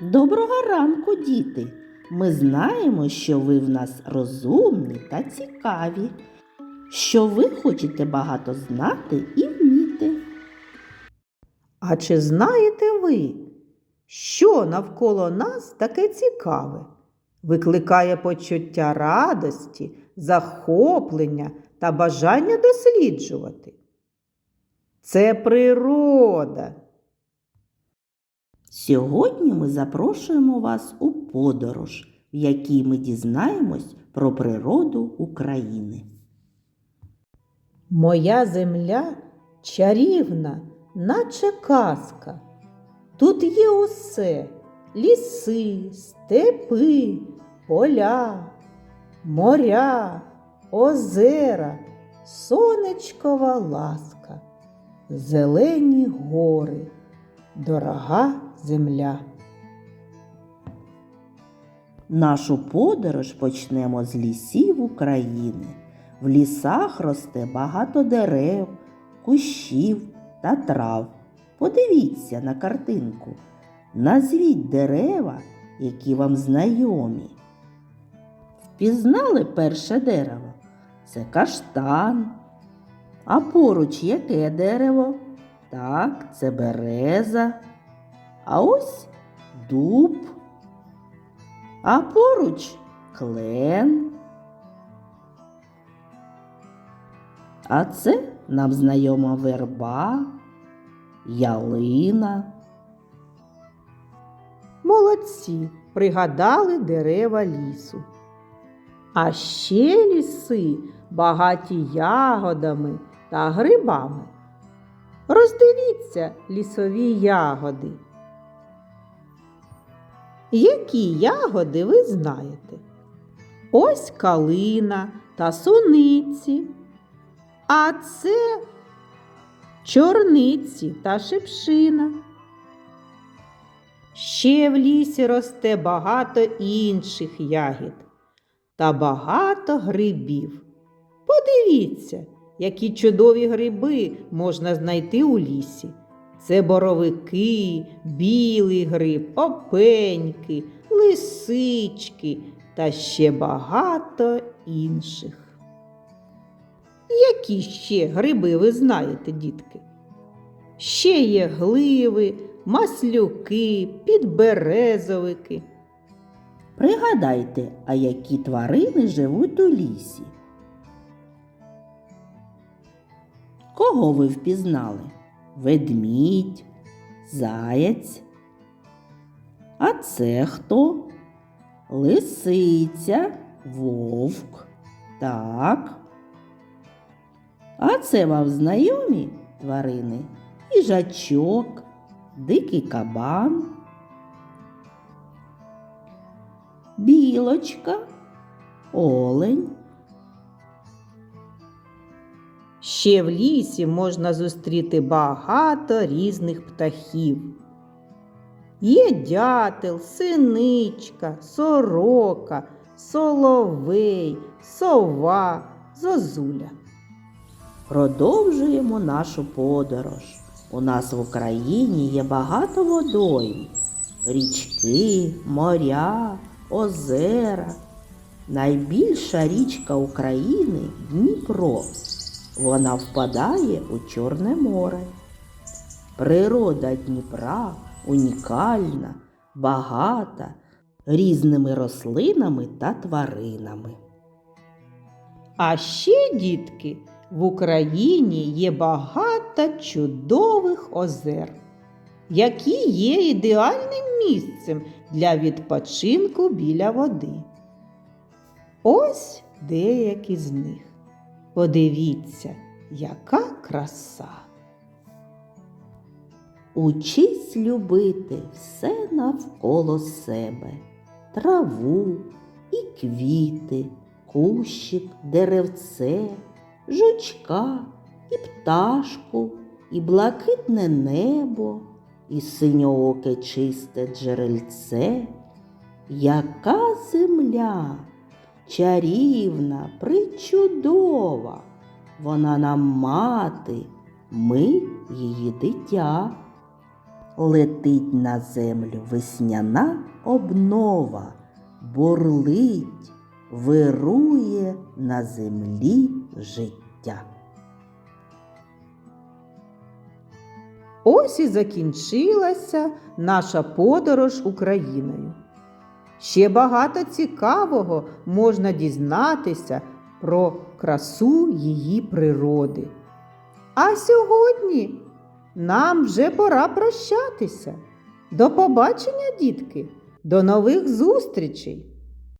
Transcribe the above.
Доброго ранку, діти! Ми знаємо, що ви в нас розумні та цікаві, що ви хочете багато знати і вміти. А чи знаєте ви, що навколо нас таке цікаве? Викликає почуття радості, захоплення та бажання досліджувати? Це природа. Сьогодні ми запрошуємо вас у подорож, в якій ми дізнаємось про природу України. Моя земля чарівна, наче казка. Тут є усе ліси, степи, поля, моря, озера, сонечкова ласка, зелені гори, дорога земля. Нашу подорож почнемо з лісів України. В лісах росте багато дерев, кущів та трав. Подивіться на картинку. Назвіть дерева, які вам знайомі. Впізнали перше дерево? Це каштан. А поруч яке дерево? Так, це береза. А ось дуб. А поруч клен. А це нам знайома верба, ялина. Молодці, пригадали дерева лісу. А ще ліси багаті ягодами та грибами. Роздивіться лісові ягоди. Які ягоди ви знаєте? Ось калина та суниці. А це чорниці та шипшина. Ще в лісі росте багато інших ягід та багато грибів. Подивіться, які чудові гриби можна знайти у лісі. Це боровики, білий гриб, опеньки, лисички та ще багато інших. Які ще гриби ви знаєте, дітки? Ще є гливи, маслюки, підберезовики. Пригадайте, а які тварини живуть у лісі? Кого ви впізнали? Ведмідь, заяць. А це хто? Лисиця, вовк. Так. А це вам знайомі тварини? Їжачок, дикий кабан. білочка, олень. Ще в лісі можна зустріти багато різних птахів. Є дятел, синичка, сорока, соловей, сова, зозуля. Продовжуємо нашу подорож. У нас в Україні є багато водойм, річки, моря, озера. Найбільша річка України Дніпро. Вона впадає у Чорне море. Природа Дніпра унікальна, багата, різними рослинами та тваринами. А ще, дітки, в Україні є багато чудових озер, які є ідеальним місцем для відпочинку біля води. Ось деякі з них. Подивіться, яка краса. Учись любити все навколо себе, траву і квіти, кущик, деревце, жучка і пташку, і блакитне небо, і синьооке чисте джерельце. Яка земля чарівна, причудова, Вона нам мати, ми її дитя. Летить на землю весняна обнова, бурлить, вирує на землі життя. Ось і закінчилася наша подорож Україною. Ще багато цікавого можна дізнатися про красу її природи. А сьогодні нам вже пора прощатися. До побачення, дітки, до нових зустрічей!